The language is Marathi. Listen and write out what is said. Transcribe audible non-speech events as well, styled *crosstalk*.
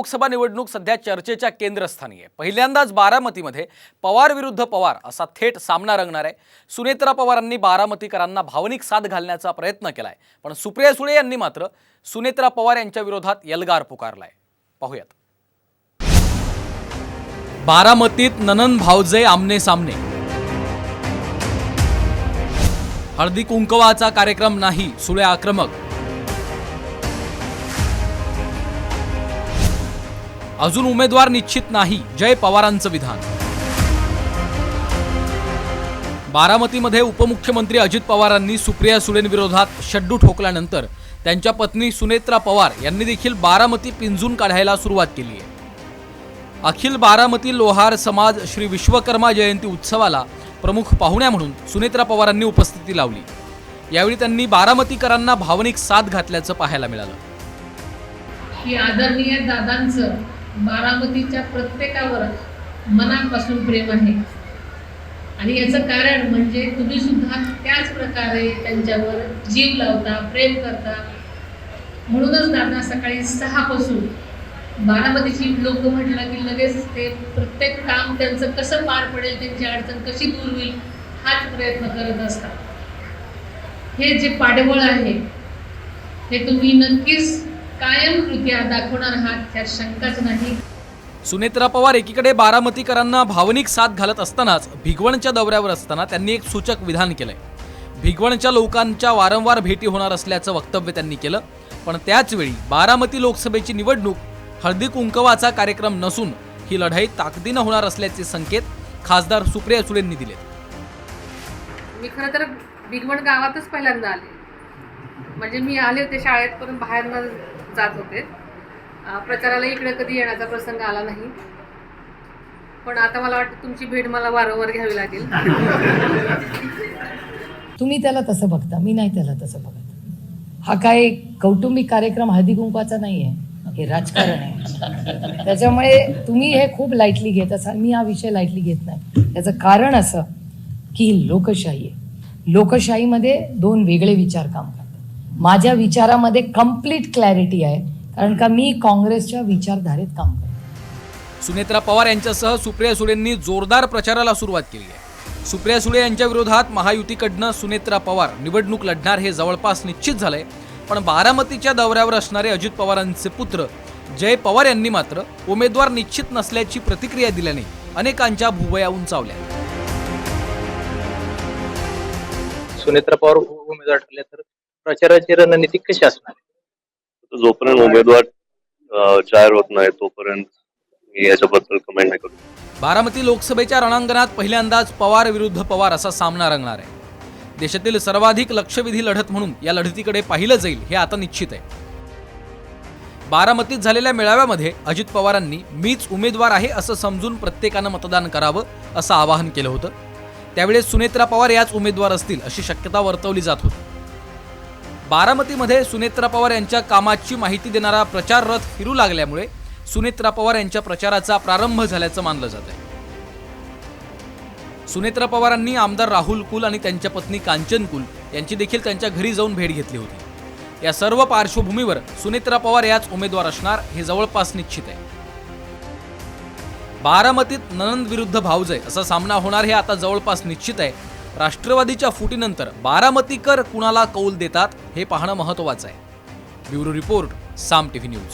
लोकसभा निवडणूक सध्या चर्चेच्या केंद्रस्थानी आहे. पहिल्यांदाच बारामतीमध्ये पवार विरुद्ध पवार असा थेट सामना रंगणार आहे. सुनेत्रा पवारांनी बारामतीकरांना भावनिक साथ घालण्याचा प्रयत्न केलाय. पण सुप्रिया सुळे यांनी मात्र सुनेत्रा पवार यांच्या विरोधात यलगार पुकारलाय. पाहूयात. बारामतीत ननन भावजे आमने सामने. हळदी कुंकवाचा कार्यक्रम नाही सुळे आक्रमक. अजून उमेदवार निश्चित नाही जय पवारांचं विधान. बारामतीमध्ये उपमुख्यमंत्री अजित पवारांनी सुप्रिया सुळेंविरोधात शड्डू ठोकल्यानंतर त्यांच्या पत्नी सुनेत्रा पवार यांनी देखील बारामती पिंजून काढायला सुरुवात केली आहे. अखिल बारामती लोहार समाज श्री विश्वकर्मा जयंती उत्सवाला प्रमुख पाहुण्या म्हणून सुनेत्रा पवारांनी उपस्थिती लावली. यावेळी त्यांनी बारामतीकरांना भावनिक साथ घातल्याचं पाहायला मिळालं. की आदरणीय दादांचं बारामतीच्या प्रत्येकावर मनापासून प्रेम आहे. आणि याचं कारण म्हणजे तुम्ही सुद्धा त्याच प्रकारे त्यांच्यावर जीव लावता प्रेम करता. म्हणूनच दादा सकाळी सहापासून बारामतीची लोक म्हटलं की लगेच ते प्रत्येक काम त्यांचं कसं पार पडेल त्यांची अडचण कशी दूर होईल हाच प्रयत्न करत असतात. हे जे पाठबळ आहे हे तुम्ही नक्कीच कायमकृत्या दाखवणार आहात. त्यात शंकाच नाही. सुनेत्रा पवार एकीकडे बारामतीकरांना भावनिक साथ घालत असतानाच भिगवणच्या दौऱ्यावर असताना त्यांनी एक सूचक विधान केलंय. भिगवणच्या लोकांच्या वारंवार भेटी होणार असल्याचं वक्तव्य त्यांनी केलं. पण त्याच वेळी बारामती लोकसभेची निवडणूक हळदी कुंकवाचा कार्यक्रम नसून ही लढाई ताकदीनं होणार असल्याचे संकेत खासदार सुप्रिया सुळेंनी दिलेत. मी खरं तर बिगवण गावातच पहिल्यांदा आले. म्हणजे मी आले होते शाळेत पण बाहेरनं जात होते. प्रचाराला इकडे कधी येण्याचा प्रसंग आला नाही. पण आता मला वाटतं तुमची भेट मला वारंवार घ्यावी लागेल. *laughs* तुम्ही त्याला तसं बघता मी नाही त्याला तसं बघत. हा काय कौटुंबिक कार्यक्रम हळदी कुंकवाचा नाही आहे हे राजकारण आहे. त्याच्यामुळे तुम्ही हे खूप लाईटली घेत असाल मी हा विषय लाईटली घेत नाही. त्याचं कारण असं की लोकशाही आहे. लोकशाहीमध्ये दोन वेगळे विचार काम करतात. माझ्या विचारामध्ये कंप्लीट क्लॅरिटी आहे. कारण का मी काँग्रेसच्या विचारधारेत काम करते. सुनेत्रा पवार यांच्यासह सुप्रिया सुळेंनी जोरदार प्रचाराला सुरुवात केली आहे. सुप्रिया सुळे यांच्या विरोधात महायुतीकडनं सुनेत्रा पवार निवडणूक लढणार हे जवळपास निश्चित झालंय. पण बारामतीच्या दौऱ्यावर असणारे अजित पवारांचे पुत्र जय पवार यांनी मात्र उमेदवार निश्चित नसल्याची प्रतिक्रिया दिल्याने अनेकांच्या भुवया उंचावल्या. सुनेत्रा पवार उमेदवार ठरले तर प्रचाराची रणनीती कशी असणार? जोपर्यंत उमेदवार अं, जाहीर होत नाही तोपर्यंत मी याच्याबद्दल कमेंट नाही करू. बारामती लोकसभेच्या रणांगणात पहिल्यांदाच पवार विरुद्ध पवार असा सामना रंगणार आहे. देशातील सर्वाधिक लक्षवेधी लढत म्हणून या लढतीकडे पाहिलं जाईल हे आता निश्चित आहे. बारामतीत झालेल्या मेळाव्यामध्ये अजित पवारांनी मीच उमेदवार आहे असं समजून प्रत्येकानं मतदान करावं असं आवाहन केलं होतं. त्यावेळेस सुनेत्रा पवार याच उमेदवार असतील अशी शक्यता वर्तवली जात होती. बारामतीमध्ये सुनेत्रा पवार यांच्या कामाची माहिती देणारा प्रचार रथ फिरू लागल्यामुळे सुनेत्रा पवार यांच्या प्रचाराचा प्रारंभ झाल्याचं मानलं जात आहे. सुनेत्रा पवारांनी आमदार राहुल कुल आणि त्यांच्या पत्नी कांचन कुल यांची देखील त्यांच्या घरी जाऊन भेट घेतली होती. या सर्व पार्श्वभूमीवर सुनेत्रा पवार याच उमेदवार असणार हे जवळपास निश्चित आहे. बारामतीत ननंद विरुद्ध भाऊजय असा सामना होणार हे आता जवळपास निश्चित आहे. राष्ट्रवादीच्या फुटीनंतर बारामतीकर कुणाला कौल देतात हे पाहणं महत्त्वाचं आहे. Bureau report Saam TV news.